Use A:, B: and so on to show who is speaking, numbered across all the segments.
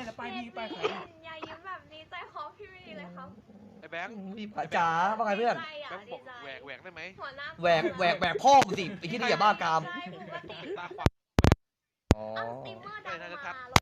A: ไม่แล้วป้ายพี่ป้ายใคร
B: อย่ายิ้มแบบนี้ใจคอพี่ไม่ดีเลยครับ
C: ไอ้แบงค์
D: พี่ผาจ๋าว่าไงเพื่อน
B: ดีใจอะ
C: แบงค์บ
B: ดี
C: อก
B: ใจ
C: แหวกแหวกได้ไหม
B: หัวหน้า
D: แหวกแหวกแหวกพ่อมึงสิไอ้ที่นี่อย่าบ้ากาม
B: ใช่ปกติ
C: ตาขวาง
D: อ๋อ
B: เอาสตรีมเมอร์ดัง
C: ใช่
B: มา
C: ใช่ครับ
B: แล้ว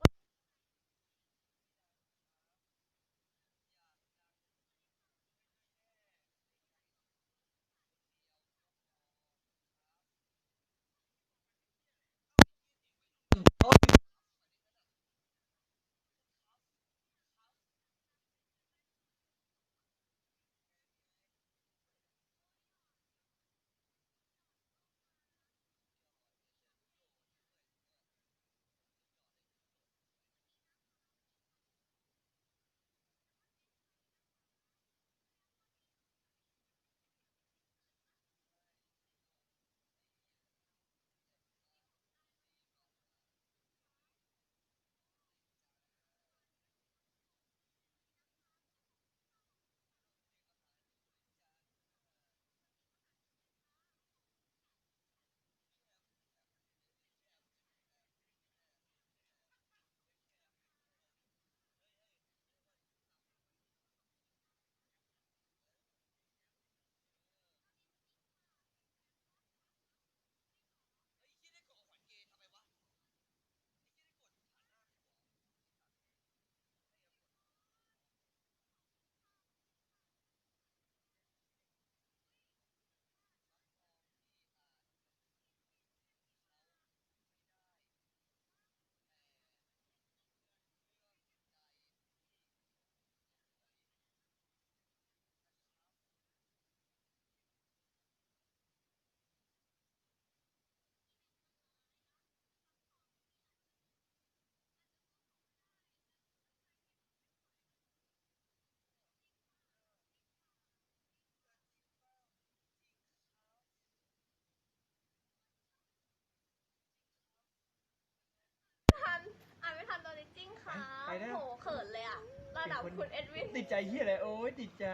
B: นนี้จริงค่ะ
A: ไปแล้ว
B: โหเขินเลยอะระดับคุณเอ็ดวิน
A: ติดใจเฮียอะไรโอ้ยติดใจ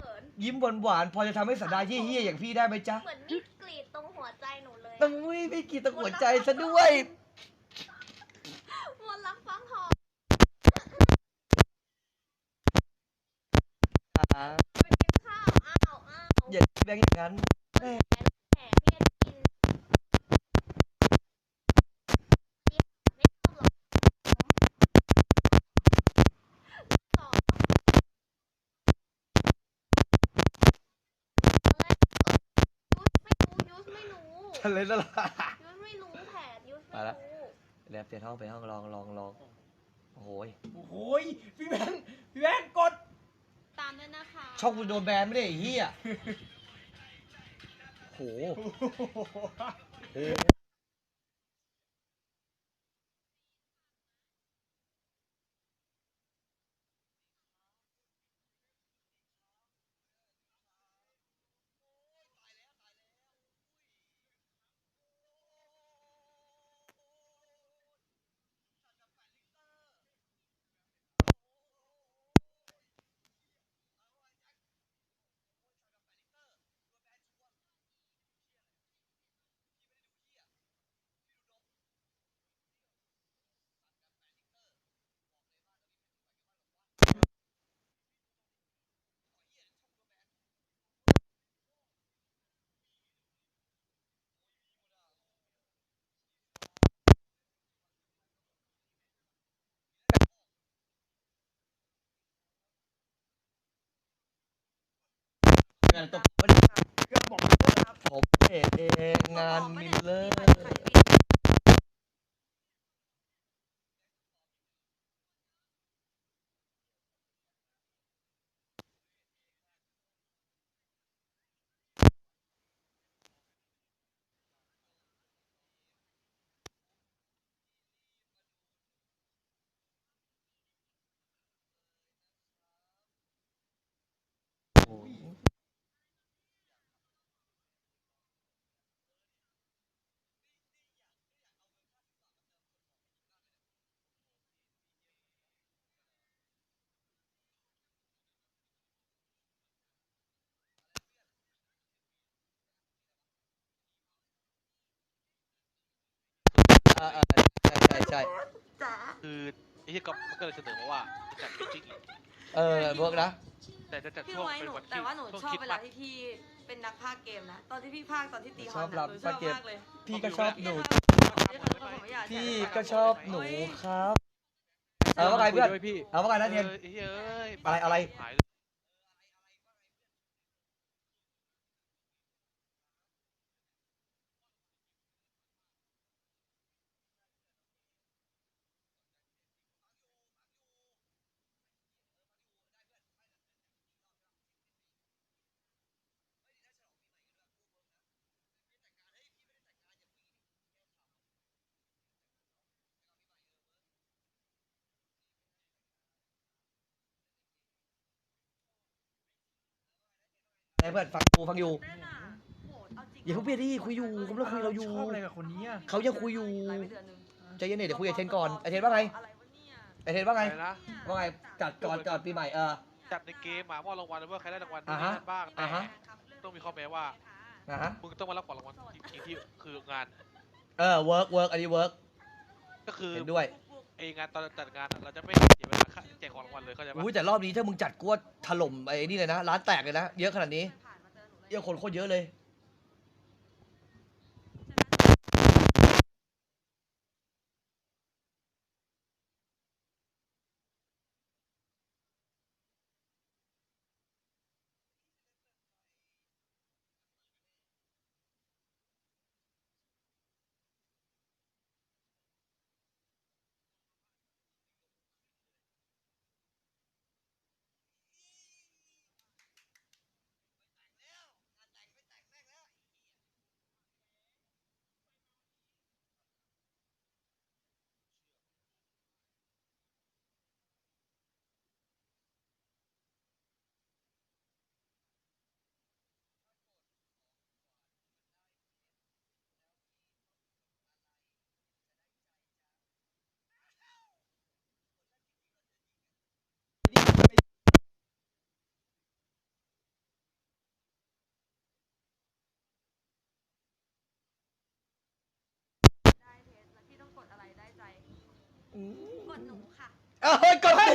B: เขิน
D: ยิ้มหวานหวานๆพอจะทำให้สันดานเฮี้ยๆอย่างพี่ได้ไหมจ๊ะ
B: เหมือนมีดกรีดตรงหัวใจหนูเลย
D: ต้องไม่ไม่กี่ตะหัวใจซะด้วย
B: มนต์รักฟังทอง
D: อ่า
B: ไปกินข้าวอ้าวอ้าว
D: อย่าแบงค์อย่างนั้น
B: เล
D: นั่นแหละ
B: ยูสไม่รู้แผนยูส
D: ไป
B: ไม่
D: ละ
B: รู้
D: แล้วเปลี่ยนห้องไปห้องลองลองลองโอ้โหย
A: โอ้โหยพี่แบงค์พี่แบงค์กด
B: ตามด้วยนะคะ
D: ช่องกูโดนแบนไม่ได้ไอ้เฮี้ยโอ้โห
A: โอ้โห
D: โอ้ งานตกไม่ได้
A: เกือบบอกแล้วนะครับ
D: ผมเองงานมิลเลอร์ อ่าอ่าใช่ใช่ใช่
B: จ๋า
C: คือ
E: คือไอ้ที่ก็มันก็เลยเสนอมาว่าจะจัดฟิชชิ่งอีก
D: เออเวิร์กนะ
E: แต่จะจัด
F: พี่
E: ช่วง
F: ไว้
E: เป็น
F: หนู
E: วันที่
F: แต่ว่าหนู
E: ช่วง
F: ชอบ
E: คริส
F: เว
E: ต์
F: ลา
E: มาส
F: ที่พี่เป็นนักพากย์เกมนะ ตอนที่พี่พากย์ตอนที่ตี
D: ช
F: ฮอ
D: อนบ
F: นะ
D: รับ
F: หนูชอบ
D: พากย์เกม
F: มากเลย
D: พี่ก็ชอบหนู
F: พี่ก็ชอบผมอยาก
D: พี่
F: แชร์
D: ก็ชอบหนูครับ เออว่าไงเพื่อน
G: ด้วยพี่
D: เอาว่าไงนะเทียน
E: เออไอ้เหี้ยเอ้ย
D: อะไรอะไร
E: หาย
D: ไอ้เพื่อนฟังอยู่ฟังอยู่
F: แน่น่ะโหเอาจริง
D: อย่าเพิ่งเปลี่ยนดิคุยอยู่กำลังคุยเราอยู่
A: ชอบอะไรกับคนนี้อะ
D: เขายังคุยอยู่
F: ไลฟ์ไปเดือนหนึ่ง
D: ใจเย็นๆเดี๋ยวคุยกับเทนก่อนไอเทนว่าไง
F: อะไรวะเนี่ย
D: ไอเทนว่าไง
E: อะไรนะ
D: ว่าไงจัดก่อนก่อนปีใหม่เออ
E: จัดในเกมหมามอบรางวัลว่าใครได้รางวัล
D: อ่าฮะ
E: นั่นบ้างแต่
D: อ่าฮะ
E: ต้องมีข้อแม้ว่า
D: นะฮะ
E: มึงต้องมารับของรางวัลจริงๆที่คืองาน
D: เออเวิร์กเวิร์กอันนี้เวิร์ก
E: ก็คือ
D: เห็นด้วย
E: ไองานตอนจัดงานอะเราจะไม่เสียเวลาค่า แจกของรางวัลเลยเข้าใจปะ
D: อุ้ยแต่รอบนี้ถ้ามึงจัดกวดถล่มไอ้นี่เลยนะร้านแตกเลยนะเยอะขนาดนี้
F: เย
D: อะคนโคตรเยอะเลย
F: ได้เทสแล้วพี่ต้องกดอะไรได้ใจ กดหนูค่ะ
D: เอ้ยกดให้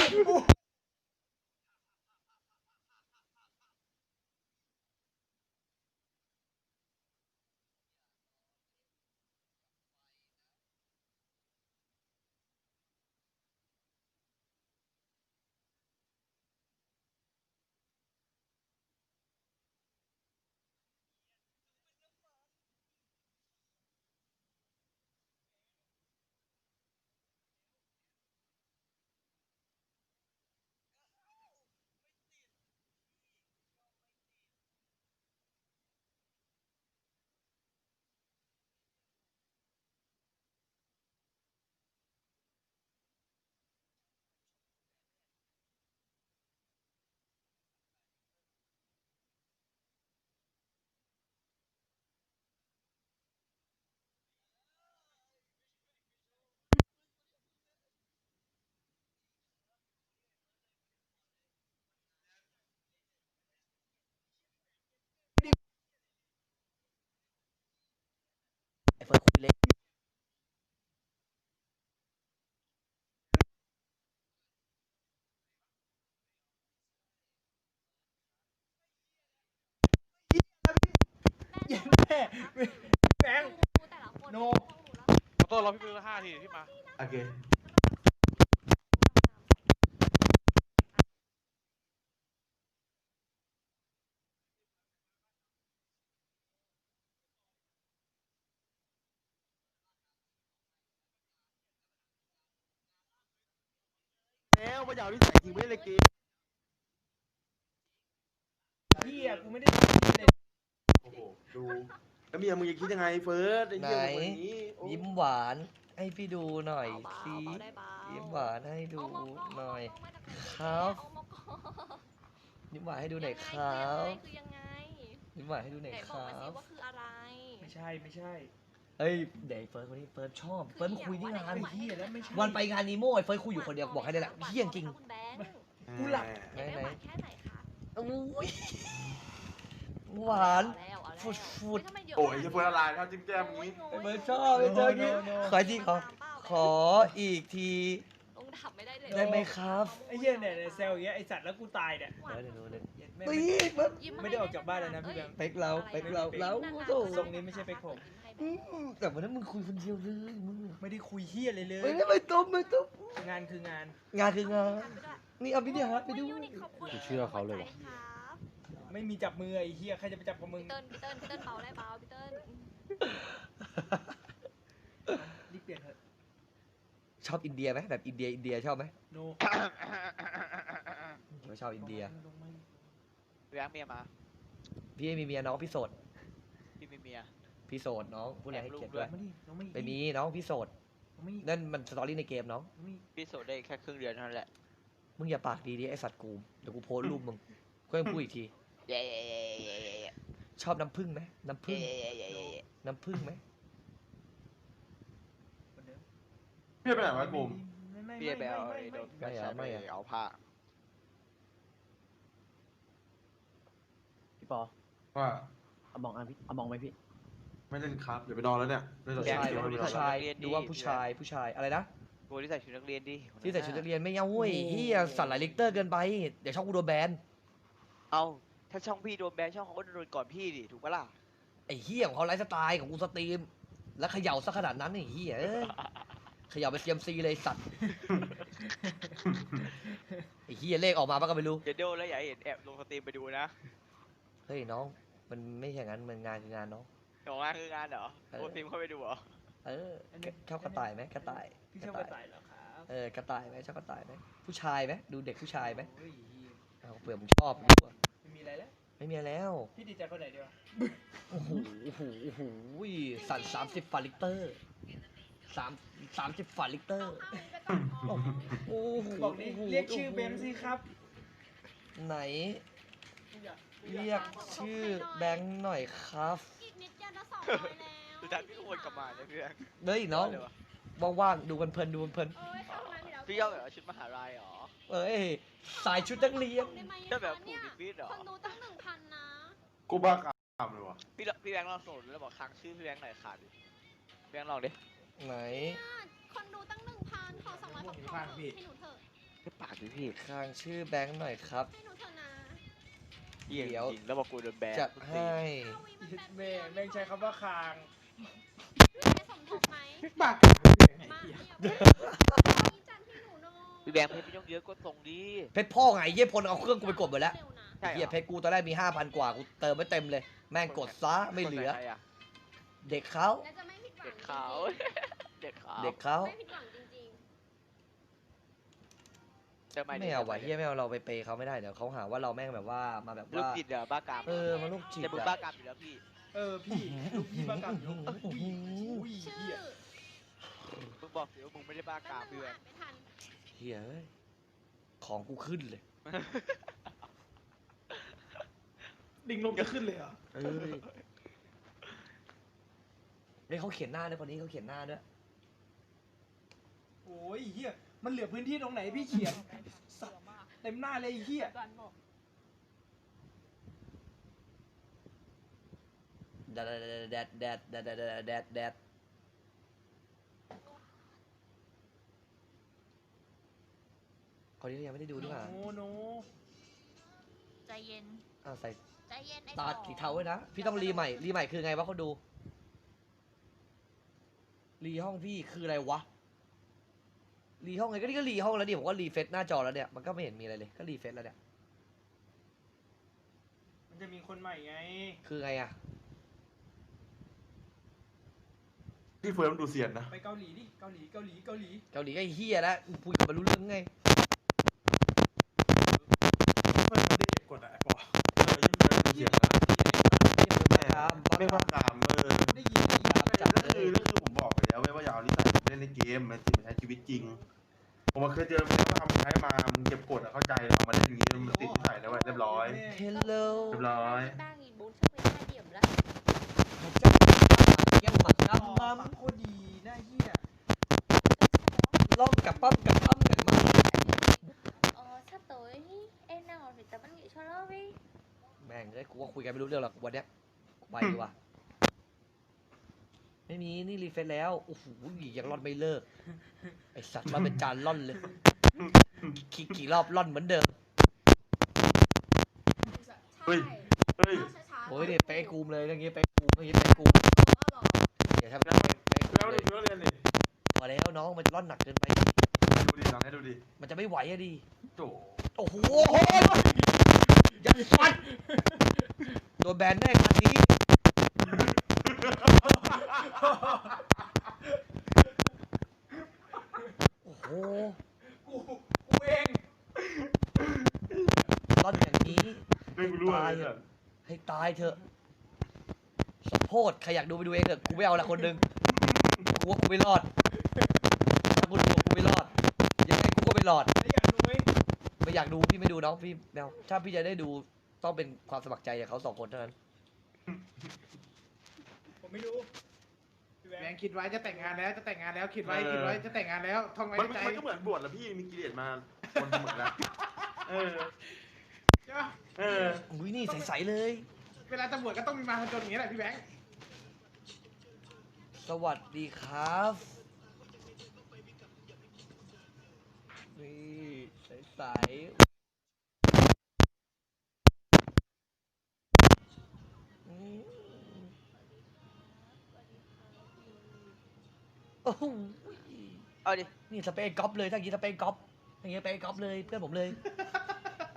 D: เฟิร์สคุยเล็ก
A: เย็นแม่แบงค์
B: ดูแต่ละคน
A: โน
E: ขอโทษรอพี่มือห้าทีที่มา
G: โอเค
A: แล้วว่าอ ย่าเอาที่ใส่จริงไม่ได้เลยเกมพี่อะกูไม่ได้ทำเลย
G: โอ้โหดูแล้วเมียมึงจะคิดยังไงเฟิร์สไอ้
D: ไหน
G: เหี้ยคนนี้โอ้
D: ยิ้มหวานให้พี่ดูหน่อย
B: เบาๆ
D: สิ
B: เบาได้เบา
D: ยิ้มหวานให้ดู
B: เอามาก่
D: หน่อย
B: เามาจากไหน
D: ครับ
B: เอามาก่อน
D: ยิ้มหวานให้ดูหน่อยครับ
B: คือยังไง
D: ยิ้มหวานให้ดูหน่อย
B: ไหน
D: ค
B: บอก
D: รั
B: มาสิ
D: บ
B: ว่าคืออะไร
A: ไม่ใช่ไม่ใช่
D: เอ้ยเดี๋ยวไอ้เฟิร์สคนนี้เฟิร์สชอบเฟิร์สมาคุยที่งาน
A: ไอ้เหี้ยแล้วไม่ใช่
D: วันไปงานนีโม่ไอ้เฟิร์สคุยอยู่คนเดียวบอกให้ได้แหละเฮี้ยจริง
B: คุณแบงค์
A: กูหลับ
D: ไหน
B: อยากได้
D: ไหน
B: หวานแค่ไหนคะ
D: อุ้ยหวาน
B: เอาแล้วเอาแล้ว
D: ฟุดฟุด
B: เฮ้ยทำไมเะ
G: โอ้ยจะเฟิร์สอะไรถ้าจิ้มแก้มอย่างนี้
B: โอ้ย
D: ไอ้เฟิร์สชอบไอ้เจอกี้
A: โนโนโน
D: ขออีกทีขอขออีกที
F: ถามไม่ได้เลย
D: ได้ไหมครับ
A: ไอ้เหี้ยเนี่ยเนี่ยแซวอย่างเงี้ยไอ้สัตว์แล้วกูตายเนี่ย
D: เดี๋ยวเดี๋ยวเดี๋ยว
A: เหี้ยแม่ง
D: ตี
A: ไม่
D: มัน
F: ยิ้
A: ไม่ได้ออกจากบ้านเลยนะพี่แบงค์
D: เป๊กเราเป๊กเราเรา
F: น่รัก
D: โถ่
A: ทรงนี้ไม่ใช่เป๊กผม
D: อืมแต่วันนั้นมึงคุยคนเดียวเลยมึง
A: ไม่ได้คุยเหี้ยอะไรเลย
D: ไม่ได้ไม่ต้มไม่ต้ม
A: งานคืองาน
D: งานคืองานนี่เอาวิดีโอไปดู
H: กูเชื่อเขาเลยวะ
A: ไม่มีจับมือไอ้เหี้ยใครจะไปจับกับมึง
F: พี่เติ้ลพี่เติ้ลพี่เติ้ลเบาได้เบาพี่เติ้ล
A: รีบเปลี่ยนเถอะ
D: ชอบอินเดียไหมแบบอินเดียอินเดียชอบไหม
A: โน
D: ไม่ชอบอินเดีย
A: ลงมา
C: พี่แบงค์เมียมา
D: พี่ไม่มีเมียน้องพี่โสด
C: พี่มีเมีย
D: พี่โสดน้องพูดอะไรให้เกียรติด้วย
A: ลงมาดิลงมาอีก
D: ไม่มีน้องพี่โสด
A: ลงมาอีก
D: นั่นมันสตอรี่ในเกมน้อง
A: ลงมาอีก
C: พี่โสดได้แค่ครึ่งเดือนเท่านั้นแหละ
D: มึงอย่าปากดีดิไอสัตว์กูเดี๋ยวกูโพสต์รูปมึงก็ยังพูดอีกที
C: เย้เย้เย้เย้เย้เย้
D: ชอบน้ำผึ้งไหมน้ำผึ้ง
C: เย้เย้เย้เย้
D: น้ำผึ้งไหม
A: คนเดิม
G: พี่ไปไหนวะกูม
A: ไม่ไม่
C: พี่
A: ไม่
C: ไปเอา
A: ไม่
C: ไอ้
A: ไม่
C: โด
A: ไม่
C: นแฟนชายไปเอาผ้า
H: พี่ปอ
G: ว่า
H: เอามองอะพี่เอามองไหมพี่
G: ไม่เล่นครับเดี๋ยวไปนอนแล้วเนี่ยเล่นต่อ
D: ผู้ชาย
G: เดี๋ยว
D: ไหม
G: ไม่ไปนอน
D: ผู้ชายดูว่าผู้ชายผู้ชายอะไรนะ
C: โบที่ใส่ชุดนักเรียนดิ
D: ที่ใส่ชุดนักเรียนไม่เอาเว้ยเฮียสัตว์หลายลิกเตอร์เกินไปเดี๋ยวช่องกูโดนแบน
C: เอาถ้าช่องพี่โดนแบนช่องเขาก็โดนก่อนพี่ดิถูกปะล่ะ
D: ไอ้เฮียของเขาไลฟ์สไตล์ของกูสตรีม แล้วเขย่าซะขนาดนั้นไอ้เฮียเอ้ยเขย่าไปเซียมซีเลยไอ้สัตว์ไอ้เฮียเลขออกมาปะก็ไม่รู้
C: เดี๋ยวโดนแล้วอย่าให้เห็นแอบลงสตรีมไปดูนะ
D: เฮ้ยน้อง มันไม่ใช่อย่างนั้นมันงานคืองานน้อง
C: ของงานคืองานเหรอ
D: เออ
C: โปรตีมเข้าไปดูเหรอ
D: เออชอบกระต่ายไหมกระต่าย
A: พี่ชอบกระต่ายเหรอครับ
D: เออกระต่ายไหมชอบกระต่ายไหมผู้ชายไหมดูเด็กผู้ชายไหม
A: โอ้ยเหี้ย
D: เอาเผื่อมึงชอบดูอะ
A: ไม่มีอะไรแล้ว
D: ไม่มีอะไรแล้ว
A: พี่ดีใจคนไหนดีวะ
D: โอ้โหโอ้โหโอ้โหสั่นสามสิบฟาลิกเตอร์ สามสามสิบฟาลิกเตอร์โอ้โห
A: บอกนี่เรียกชื่อเบนซ์สิครับ
D: ไหน เรียกชื่อแบงค์หน่อยครับ
B: อีกนิดเดียวจะสองร้อยแล้ว
C: สุดท้ายพี่ก็วนกลับมาเนี่ยพี่แบงค์
D: เฮ้ยน้อง
C: เลยวะ
D: ว่างๆดูกันเพลินดูกันเพลิน
B: เอ้ยทำไมเรา
C: พี่เอาแบบว่าชุดมหาลัยเหรอ
D: เอ้ยสายชุดนักเรียน
B: ได้ไหม
C: ก็แบบ
B: คะ
C: ผู
B: เนี่
C: ก
B: ย
C: ดิฟิตเหรอ
B: คนดูตั้งหนึ่งพันนะ
G: กูบ้ากามเลยวะ
C: พี่ลพี่แบงค์ลองส่งแล้วบอกค้างชื่อพี่แบงค์หน่อยขาดดิพี่แบงค์ลองดิ
D: ไหน
B: คนดูตั้งหนึ่งพันขอสองร้อยพอๆให้หนูเถอะ
C: ไม่ปากดิพี่
D: ข้างชื่อแบงค์หน่อยครับ
B: ให้หนูเถอะนะ
C: เหี้ย
D: เดี๋ยว
C: จริงแล้วบอกกูโดนแบน
D: จัด
C: กูตี
D: ให้
B: เอาวีมันแปด
A: แม่แม่งใช้คำว่าคาง
B: จะสมทบไหม
G: บ้า
B: มาเดี๋ยวมีจันให้หนูหน่อย
C: พี่แบงค์เพชรพี่ต้องเยอะก็ส่งดิ
D: เพชรพ่อไงเยี่ยพลเอาเครื่องกูไปกดหมดแล้ว
B: เร็วนะ
C: ใช่เหรอ
D: เฮียเพชรกูตอนแรกมีห้าพันกว่ากูเติมไม่เต็มเลย แม่งกดซะไม่เหลือ
C: คนใครอะ
D: เด็กเขา
B: และจะไม่ผิดหวัง
C: เด็กขาว เด็กขาว
D: เด็กเขา
B: ไม่ผิดหวังจริง
C: เจอใหม่ดิ
D: ไม่เอาว่ะ
C: จ
D: เฮียไม่เอาเราไปเปย์เขาไม่ได้เดี๋ยวเขาหาว่าเราแม่งแบบว่ามาแบบ
C: ลูก
D: ว่า
C: จิตเหรอบ้ากาม
D: เออมาลูกจิต
C: แต่มึง
D: อะ
C: บ้ากามอยู่แล้วพี่
A: เออพี่ลูกพี่บ้ากามอยู่อุ้ยอุ้ย
B: ๆ ชื่อ
A: เหี้ย
C: มึงบอกสิว่ามึงไม่ได้บ้ากาม
B: แป๊บนึ
C: พี่
B: ง
C: แบ
B: อ่างนไม่ทัน
D: เฮียเอ้ยของกูขึ้นเลย
A: ดิ่งลงจะขึ้นเลยเหรอ
D: เออ เฮ้ยเขาเขียนหน้าด้วยคนนี้เขาเขียนหน้าด้วย
A: โอ้ยเหี้ยมันเหลือพื้นที่ตรงไหนพี่เขียนสัตว์เต็มหน้าเลยไอ้เหี้ย
D: แดดแดดแดดแดดแดดแดดแดดแดดคนนี้ยังไม่ได้ดูด้วยอะ
A: โนโน
F: ใจเย็น
D: อ้าวใส่
F: ใจเย็นไอ้
D: ตา
F: สอง
D: สีเทาไว้นะ พี่ต้องรีใหม่ รีใหม่คือไงวะเขาดู รีห้องพี่คืออะไรวะ รีห้องไงก็นี่ก็รีห้องแล้วดิผมก็รีเฟซหน้าจอแล้วเนี่ย มันก็ไม่เห็นมีอะไรเลย ก็รีเฟซแล้วเนี่ย
A: มันจะมีคนใหม่ไง
D: คือไงอะ
G: พี่เฟิร์มดูเสียนนะ
A: ไปเกาหลีดิ เกาหลี เกาหลี เกาหลี
D: เกาหลีก็ไอ้เฮียแล้วพูดกับมันรู้เรื่องไง
G: เฟิร์มไม่ได้เก็บกดอะไอ้ปอเออยิ่งเฟิร์มดูเสียนนะแม่ไม่บ้ากามเออ
A: ได้
G: มมันจริงมันใช้ชีวิตจริง ผมมาเคยเจอมันก็ทำใช้มามึงเก็บกดอะเข้าใจแล้วมาเล่นอย่างนี้มันติดนิสัยแล้วเว้ยเรียบร้อย
D: เฮลโล
G: เรียบร้อย
F: đang nhìn bốn trăm mười hai điểm là
D: พระเจ้าเยี่ยมมากครับ
A: อ๋อ
D: มัม
A: โคตรดีน่าเหี้ย
D: ล่องกับปั๊มกับปั๊มกันมา
F: ờ, sắp tới em đang còn phải tập văn nghệ cho lớp ấy
D: แม่งเลยกูว่าคุยกันไม่รู้เรื่องหรอกวันเนี้ยกูไปดีกว่า ไม่มีนี่รีเฟซแล้วโอ้โหยังร่อนไม่เลิก ไอสัตว์ร่อนเป็นจานร่อนเลยกี่กี่รอบร่อนเหมือนเดิม
G: เฮ้ย เฮ้ย
D: โอ้ยเนี่ยเป๊ะกูมเลยอย่างเงี้ยเป๊ะกูมอย่างเงี้ยเป๊ะกูมเดี๋ยวทำเป๊ะกู
G: แล้ว
D: มเล
G: ดิ
D: ย
G: แล้วเรียนดิ
D: พอแล้วน้องมันจะร่อนหนักเกินไป
G: ดูดิลองให้ดูดิ
D: มันจะไม่ไหวอะดิ
G: โจ
D: โอ้โหยันฟันโดนแบนแน่งานนี้ โอ้โห
A: กู กูเอง
D: ร่อนอย่างนี้
G: ไม่กูรู้อะไรเนี่ย
D: ให้ตายเถอะสมโพธใครอยากดูไปดูเองเถอะกูไม่เอาละคนหนึ่งกูว่ากูไม่รอดถ้ากูดูกูไม่รอดยังไงกูก็ไม่รอด
A: แล้วอยากดูไหม
D: ไม่อยากดูพี่ไม่ดูน้องพี่แมวถ้าพี่จะได้ดูต้องเป็นความสมัครใจจากเขาสองคนเท่านั้น
A: ผมไม่ดู พี่แบ
I: แบ
A: ง
I: ง
A: ค์
I: ค์คิดไว้จะแต่งงานแล้วจะแต่งงานแล้วคิดไว้คิดไว้จะแต่งงานแล้วท่องไว้
G: มัน
I: ในใจ
G: มันก็เหมือนบวชแหละพี่มีกิเลสมาคนเหมือนแล้วเออ
I: ใช่ปะ
G: เออ
D: อุ้ยนี่ใสๆเลย
I: เวลาจะบวชก็ต้องมีมาจนอย่างนี้แหละพี่แบงค์
D: สวัสดีครับนี่ใสๆอืม โอ้โห
C: เอาดิ
D: นี่สเปรย์ก๊อปเลยถ้าอย่างนี้สเปรย์ก๊อปอย่างเงี้ยสเปรย์ก๊อปเลยเพื่อนผมเลย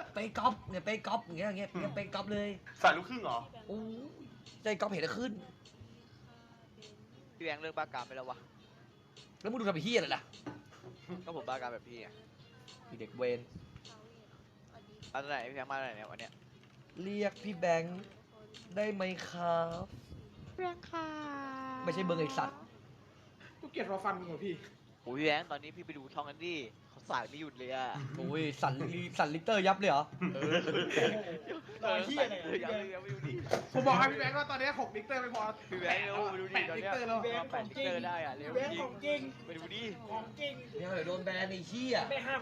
D: สเปรย์ก๊อปเนี่ยสเปรย์ก๊อปอย่างเงี้ยอย่างเงี้ยเนี่ยสเปรย์ก๊อปเลย
G: สายลูกครึ่งเหรอ
D: โอ้ยใจก๊อปเห็นแล้วขึ้น
C: พี่แบงค์เลิกบ้ากามไปแล้ววะ
D: แล้วมึงดูทำไปเฮียอะไรล่ะ
C: ก็ผมบ้ากามแบบพี่ไง
D: มีเด็กเวน
C: มาตอนไหนพี่แบงค์มาตอนไหนเนี่ยวันเนี้ย
D: เรียกพี่แบงค์ได้ไหมครับ
C: แบงค์ค่ะ
D: ไม่ใช่เบอร์ไอสัตว์
I: กูเกลียดรอฟันมึงเหรอพี่
C: โอ้ยพี่แบงค์ตอนนี้พี่ไปดูช่องกันดิเขาสายไม่หยุดเลยอะ
D: โอ้ยสั่นลิสั่นลิเตอร์ยับเลยเหรอ
A: รอยเฮียเนี่ย
C: เออยังไม่ยังไม่ดูดิ
I: ผมบอกให้พี่แบงค์ว่าตอนนี้หกลิตรไม่พอ
C: พี่แบงค์เร็วไปดูดิ
I: แปด
C: ตอน
I: ลิ
C: เนี้ย
I: ตรแล้ว
A: พี่แบงค์
C: แปดลิตรได้อะเร็ว
A: พี่แบงค์
C: จริ
A: ข
C: ง
A: องจริง
C: ไปดูดิ
A: ของจริง
D: เนี่ยเดี๋ยวโดนแบนไอ้เหี้ย
A: ไม่ห้าม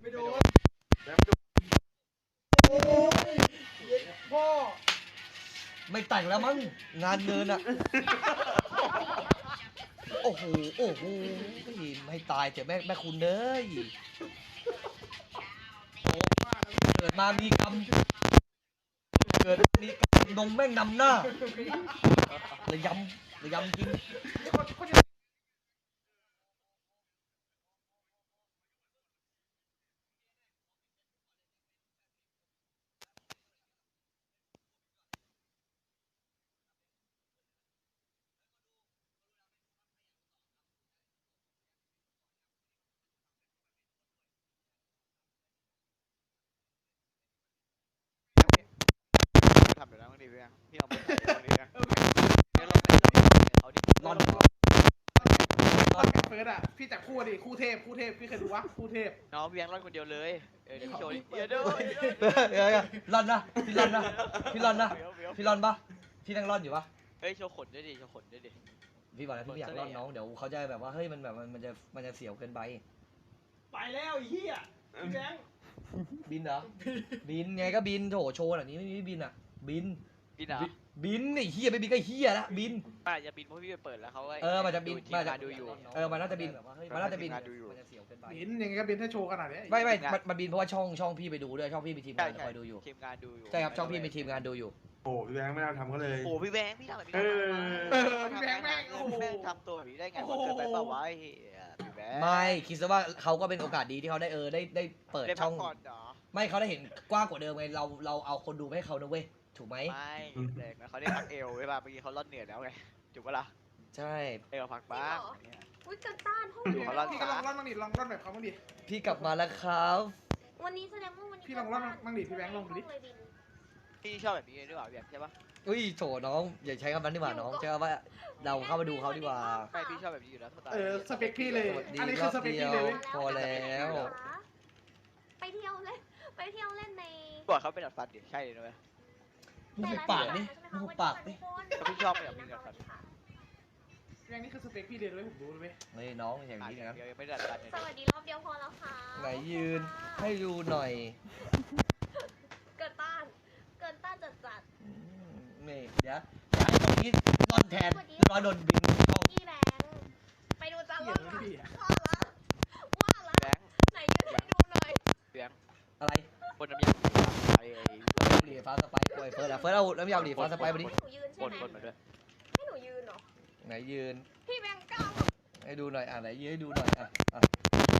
A: ไม่โดน
G: แล้วไม่ดู
A: พ่อ
D: ไม่แต่งแล้วมั้งงานเงินอะโอ้โห โอ้โหให้ตายเถอะแม่แม่คุณเอ้ยเกิดมามีกรรมเกิดมามีกรรมนงแม่งนำหน้าระยำระยำจริง
I: คนคนจะ
C: ทำเดี๋ยวนะบางทีพี่แบงค์พี่ลองไปถ่ายดูบางทีนะเดี๋ยวลองไปลองไปเขาดิ
D: ร่อน
I: ตอนแกเฟิร์สอะพี่จับคู่ดิคู่เทพคู่เทพพี่เคยดูวะคู่เทพ
C: น้องพี่แบงค์รอดคนเดียวเลยเออเดี๋ยวพี่โชว์ดิเดี๋ยวเดี๋ยว
D: เดี๋ยวๆร่อนนะพี่ร่อนนะพี่ร่อนนะ
C: เดี๋ยวเดี๋ยว
D: พี่ร่อนปะพี่นั่งร่อนอยู่ปะ
C: เฮ้ยโชว์ขนด้วยดิโชว์ขนด้วยดิ
D: พี่บอกแล้วพี่ไม่อยากร่อนน้องเดี๋ยวเขาจะแบบว่าเฮ้ยมันแบบมันมันจะมันจะเสียวเกินไป
A: ไปแล้วไอ้เฮียพี่แบงค์
D: บินเหรอบินไงก็บินโถโชว์แบบนี้ไม่มีบินอะ บิน
C: บินเหรอ
D: บิบินไอ้เฮียไม่บินก็เฮียละบิน
C: มันอาจจะบินเพราะพี่ไปเปิดแล้วเขาก็
D: เออมันจะบิน
C: ทีม
D: มันจะ
C: งานดูอยู่
D: เออมันน่าจะบิน มันน่าจะบิน
C: ทีมงานดูอยู่
D: มันจะเสียวเกินไป
I: บินยังไงก็บินถ้าโชว์ขนาดเนี้ย
D: ไม่ไม่มันมันบินเพราะว่าช่องช่องพี่ไปดูด้วยช่องพี่มีทีม
C: ใช่
D: งาน
C: ใช่
D: คอยดูอยู่
C: ทีมงานดูอยู่
D: ใช่ครับช่องพี่มีทีมงานดูอยู่
G: โอ้พี่แบงค์ไม่น่าทำเขาเลย
C: โอ้พี่แบงค์พี่ทำแบบนี้
G: เออ
I: เออพี่แบงค์แม่งโอ้โห
C: แม่งทำตัวแบบนี้ได้ไงวะเกินไปเปล่าวะไอ้เหี้ยพี่แบงค์
D: ไม่คิดซะว่าเขาก็เป็นโอกาสดีที่เขาได้เออได้ได้เปิด
C: ได้
D: ช่
C: พั
D: อกง
C: ผ่อนเหรอ
D: ไม่เขาได้เห็นกว้างกว่าเดิมไงเราเราเอาคนดูไปให้เขานะเว้ย ถูกไหม
C: ไม่แรงนะเขาได้พักเอวไว้ป่ะเมื่อกี้เขาล่อนเหนื่อยแล้วไงจุกปะล่ะ
D: ใช่
C: เอวพักบ้างเนี่ย
B: อุ้ยกันต้านห้อง
C: ดูเขาลั่น
I: พี่ก็ลองร่อนบ้างดิลองร่อนแบบเขาบ้างดิ
D: พี่กลับมาแล้วครับ
B: วันนี้แสดงว่าวันนี้
I: พี่ลองร่อนบ้างดิพี่แบงค์ลองดูดิ
C: พี่ชอบแบบนี้ด้วยเปล่าแบบใช่ปะ
D: อุ้ยโถน้องอย่าใช้คำนั้นดีกว่าน้องใช้คำว่าเราเข้ามาดูเขาดีกว่า
C: ไม่พี่ชอบแบบนี้อยู่แล้ว
I: เออสเปคพี่เลย
D: สวัสดี
I: อันนี้คือสเปคพี่เลยเว้ย
D: พอแล้ว
B: ไปเที่ยวเล่นไปเที่ยวเล่นใน
C: บอกเขาเป็นดัดฟันดิใช่เลยนะเว้ย
D: มึงหุบปากดิมึงหุบปากดิ
C: แต่พี่ชอบแบบนี้ดัดฟัน
I: พแบงค์นี่คือสเปคพี่เดียวเลยผมรู้เลยเว้ย
D: เฮ้ยน้องอย่าง
C: อะ
D: นี้
C: เดี๋ย
D: นะ
C: วยังไม่ดัดดันเลย
B: สวัสดีรอบเดียวพอแล้วค่ะ
D: ไหนยืนให้ดูหน่อย
B: เกิดต้าน เกิดต้านจัดจัด
D: อืมนี่เดี๋ยวอยากให้ตรงนี้ร่อนแทนร้อยโดนบินช่อง
B: ๆพี่แบงค์ไปดูจาน
I: เกลี
B: ร
I: ย
B: อ
I: ด
B: บ
I: เลย
B: ก่อน
I: พี่อะ
B: ว่าละว่าละ
C: แบงค์
B: ไหนยืนให้ดูหน่อย
C: แบงค์
D: อะไร
C: บนน้ำยาไอ้ไอ้
D: หลีฟ้าสไปร์โอ้ยเฟิร์สอะเฟิร์สเอาน้ำยาหลีฟ้าสไปร์มาดิ
B: ให้หนูยืน
C: บ
B: ใช่
C: น
B: ไหม
C: บนมาด้วย
B: ให้หนูยืนเหรอ
D: ไหนยืน
B: พี่แบงค์ก้าว
D: ให้ดูหน่อยอะไหนยืนให้ดูหน่อยอะอะ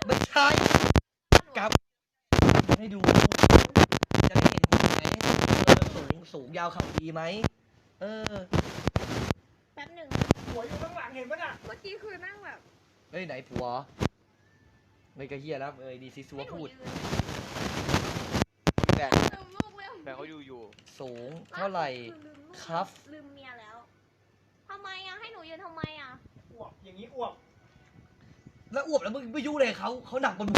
D: ไม่ใช่กลับให้ดู จะได้เห็นไหมเออสูงสูงยาวเข่าดีไหมเออ
B: แป๊บหนึ่ง
A: หัวอยู่ข้างหลังเห็นปะน่ะ
B: เมื่อกี้คือนั่งแบบ
D: เฮ้ยไหนผัวไม่กระเฮียแล้วเอ้ยดีซีซัว
B: ให้หนู
D: พูด
B: ยืน
C: แบงค์
B: ลืมลูกเร็ว
C: แบงค์เขาอยู่อยู่
D: สูงเท่าไหร่
B: อลืมลูก
D: ครับ
B: ลืมเมียแล้วทำไมอะให้หนูยืนทำไมอะ
A: อวบอย่างนี้อวบ
D: แล้วอวบแล้วมึงไม่ยุ่งเลยเขาเขาหนักกว่ามึง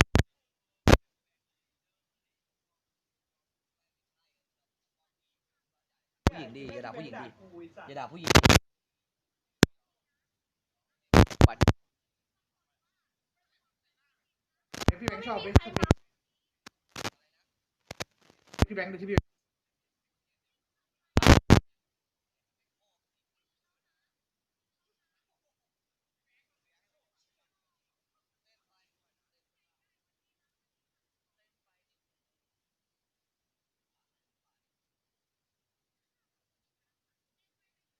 D: ผู้หญิงดีอย่าด่าผู้หญิงดี
A: กูไอ้สัตว์
D: อย่าด่าผู้หญิงดิ
I: พี่แบงค์ชอบ
B: ไม่
I: เว้ย
B: มีใครท
I: พี่แบงค์ดูที่พี่